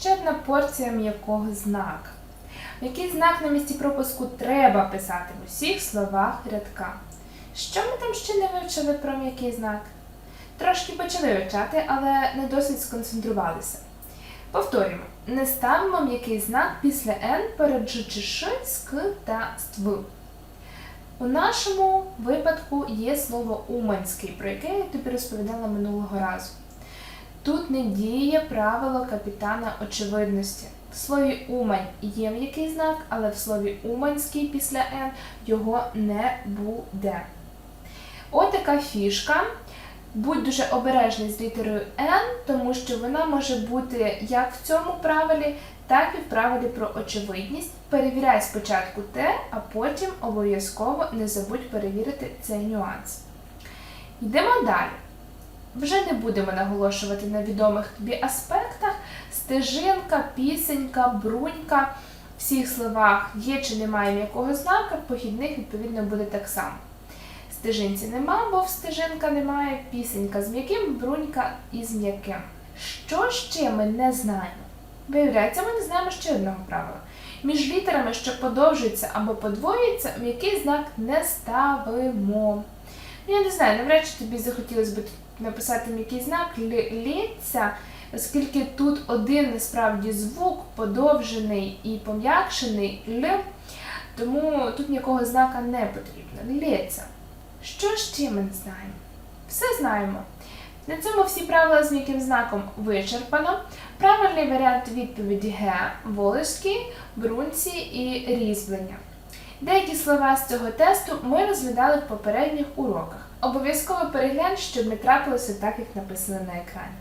Ще одна порція м'якого знака. М'який знак на місці пропуску треба писати в усіх словах рядка. Що ми там ще не вивчили про м'який знак? Трошки почали вивчати, але не досить сконцентрувалися. Повторюємо, не ставимо м'який знак після Н перед Ж чи Ш, з та ств. У нашому випадку є слово уманський, про яке я тобі розповідала минулого разу. Тут не діє правило капітана очевидності. В слові Умань є м'який знак, але в слові Уманський після Н його не буде. Отака фішка. Будь дуже обережний з літерою Н, тому що вона може бути як в цьому правилі, так і в правилі про очевидність. Перевіряй спочатку те, а потім обов'язково не забудь перевірити цей нюанс. Йдемо далі. Вже не будемо наголошувати на відомих тобі аспектах. Стежинка, пісенька, брунька. В всіх словах є чи немає м'якого знака, в похідних відповідно буде так само. Стежинці нема, бо в стежинка немає, пісенька з м'яким, брунька із м'яким. Що ще ми не знаємо? Виявляється, ми не знаємо ще одного правила. Між літерами, що подовжуються або подвоюються, м'який знак не ставимо. Я не знаю, навряд чи тобі захотілося б написати м'який знак «лі- оскільки тут один насправді звук подовжений і пом'якшений л, тому тут ніякого знака не потрібно. Лється. Що ще ми знаємо? Все знаємо. На цьому всі правила з м'яким знаком вичерпано. Правильний варіант відповіді Г волоські, брунці і різьблення. Деякі слова з цього тесту ми розглядали в попередніх уроках. Обов'язково переглянь, щоб не трапилося так, як написано на екрані.